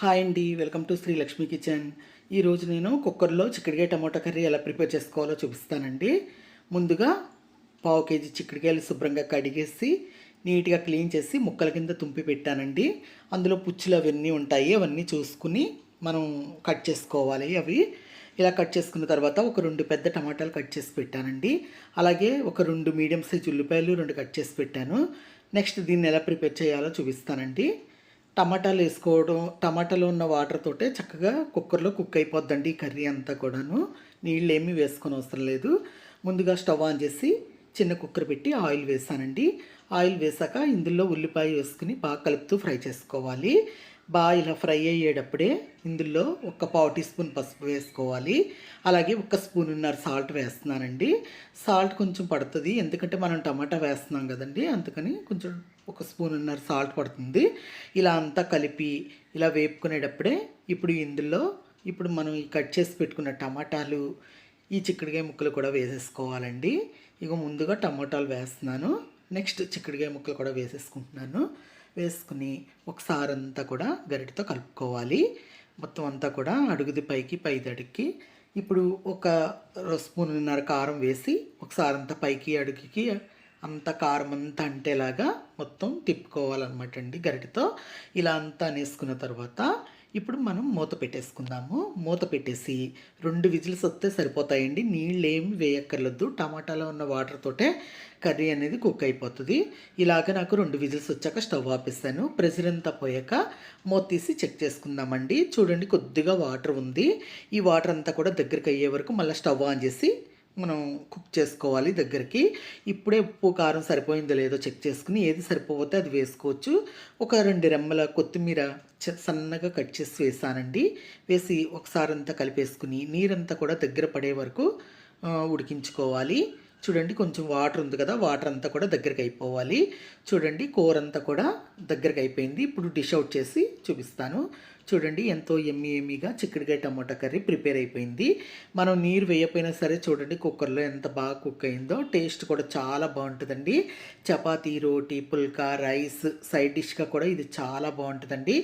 Hi అండి welcome to Shri Lakshmi kitchen. ఈరోజు నేను కుక్కర్లో చిక్కుడుకాయ టమాటా కర్రీ ఎలా ప్రిపేర్ చేసుకోవాలో చూపిస్తానండి. ముందుగా పావు కేజీ చిక్కుడుకాయలు శుభ్రంగా కడిగేసి నీట్గా క్లీన్ చేసి ముక్కల కింద తుంపి పెట్టానండి. అందులో పుచ్చులు అవన్నీ ఉంటాయి అవన్నీ చూసుకుని మనం కట్ చేసుకోవాలి అవి. ఇలా కట్ చేసుకున్న తర్వాత ఒక రెండు పెద్ద టమాటాలు కట్ చేసి పెట్టానండి. అలాగే ఒక రెండు మీడియం సైజ్ ఉల్లిపాయలు రెండు కట్ చేసి పెట్టాను. నెక్స్ట్ దీన్ని ఎలా ప్రిపేర్ చేయాలో చూపిస్తానండి. టమాటాలు వేసుకోవడం టమాటాలో ఉన్న వాటర్ తోటే చక్కగా కుక్కర్లో కుక్ అయిపోద్దండి ఈ కర్రీ అంతా కూడాను. నీళ్ళు ఏమీ వేసుకొని అవసరం లేదు. ముందుగా స్టవ్ ఆన్ చేసి చిన్న కుక్కర్ పెట్టి ఆయిల్ వేసానండి. ఆయిల్ వేసాక ఇందులో ఉల్లిపాయ వేసుకుని బాగా కలుపుతూ ఫ్రై చేసుకోవాలి. బాగా ఇలా ఫ్రై అయ్యేటప్పుడే ఇందులో ఒక పావు టీ స్పూన్ పసుపు వేసుకోవాలి. అలాగే ఒక స్పూన్ ఉన్నర సాల్ట్ వేస్తున్నానండి. సాల్ట్ కొంచెం పడుతుంది. ఎందుకంటే మనం టమాటా వేస్తున్నాం కదండి. అందుకని కొంచెం ఒక స్పూన్ ఉన్నర సాల్ట్ పడుతుంది. ఇలా అంతా కలిపి ఇలా వేపుకునేటప్పుడే ఇప్పుడు ఇందులో ఇప్పుడు మనం ఈ కట్ చేసి పెట్టుకున్న టమాటాలు ఈ చిక్కుడుకాయ ముక్కలు కూడా వేసేసుకోవాలండి. ఇక ముందుగా టమాటాలు వేస్తున్నాను. నెక్స్ట్ చిక్కుడుకాయ ముక్కలు కూడా వేసేసుకుంటున్నాను. వేసుకుని ఒకసారి అంతా కూడా గరిటతో కలుపుకోవాలి. మొత్తం అంతా కూడా అడుగుది పైకి పైది ఇప్పుడు ఒక స్పూన్నర కారం వేసి ఒకసారి అంతా పైకి అడుగుకి అంత కారం అంతా అంటేలాగా మొత్తం తిప్పుకోవాలన్నమాట అండి గరిటతో. ఇలా అంతా అనేసుకున్న తర్వాత ఇప్పుడు మనం మూత పెట్టేసుకుందాము. మూత పెట్టేసి రెండు విజిల్స్ వస్తే సరిపోతాయండి. నీళ్ళు ఏమి వేయక్కర్లేదు. టమాటాలో ఉన్న వాటర్ తోటే కర్రీ అనేది కుక్ అయిపోతుంది. ఇలాగ నాకు రెండు విజిల్స్ వచ్చాక స్టవ్ ఆపేస్తాను ప్రెషర్ అంతా పోయాక మూత తీసి చెక్ చేసుకుందామండి. చూడండి కొద్దిగా వాటర్ ఉంది. ఈ వాటర్ అంతా కూడా దగ్గరికి అయ్యే వరకు మళ్ళీ స్టవ్ ఆన్ చేసి మనం కుక్ చేసుకోవాలి దగ్గరికి. ఇప్పుడే ఉప్పు కారం సరిపోయిందో లేదో చెక్ చేసుకుని ఏది సరిపోతే అది వేసుకోవచ్చు. ఒక రెండు రెమ్మల కొత్తిమీర చ- సన్నగా కట్ చేసి వేసానండి. వేసి ఒకసారి అంతా కలిపేసుకుని నీరంతా కూడా దగ్గర పడే వరకు ఉడికించుకోవాలి. చూడండి కొంచెం వాటర్ ఉంది కదా వాటర్ అంతా కూడా దగ్గరికి అయిపోవాలి. చూడండి కూర అంతా కూడా దగ్గరికి అయిపోయింది. ఇప్పుడు డిష్ అవుట్ చేసి చూపిస్తాను. చూడండి ఎంతో ఎమ్మి ఎమ్మిగా చిక్కుడుకాయ టమాటా కర్రీ ప్రిపేర్ అయిపోయింది. మనం నీరు వేయకపోయినా సరే చూడండి కుక్కర్లో ఎంత బాగా కుక్ అయిందో టేస్ట్ కూడా చాలా బాగుంటుందండి. చపాతీ రోటీ పుల్కా రైస్ సైడ్ డిష్గా కూడా ఇది చాలా బాగుంటుందండి.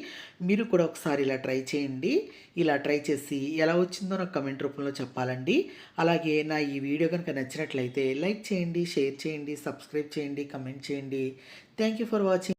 మీరు కూడా ఒకసారి ఇలా ట్రై చేయండి. ఇలా ట్రై చేసి ఎలా వచ్చిందో నాకు కమెంట్ రూపంలో చెప్పాలండి. అలాగే నా ఈ వీడియో కనుక నచ్చినట్లయితే లైక్ చేయండి షేర్ చేయండి సబ్స్క్రైబ్ చేయండి కమెంట్ చేయండి. Thank you for watching.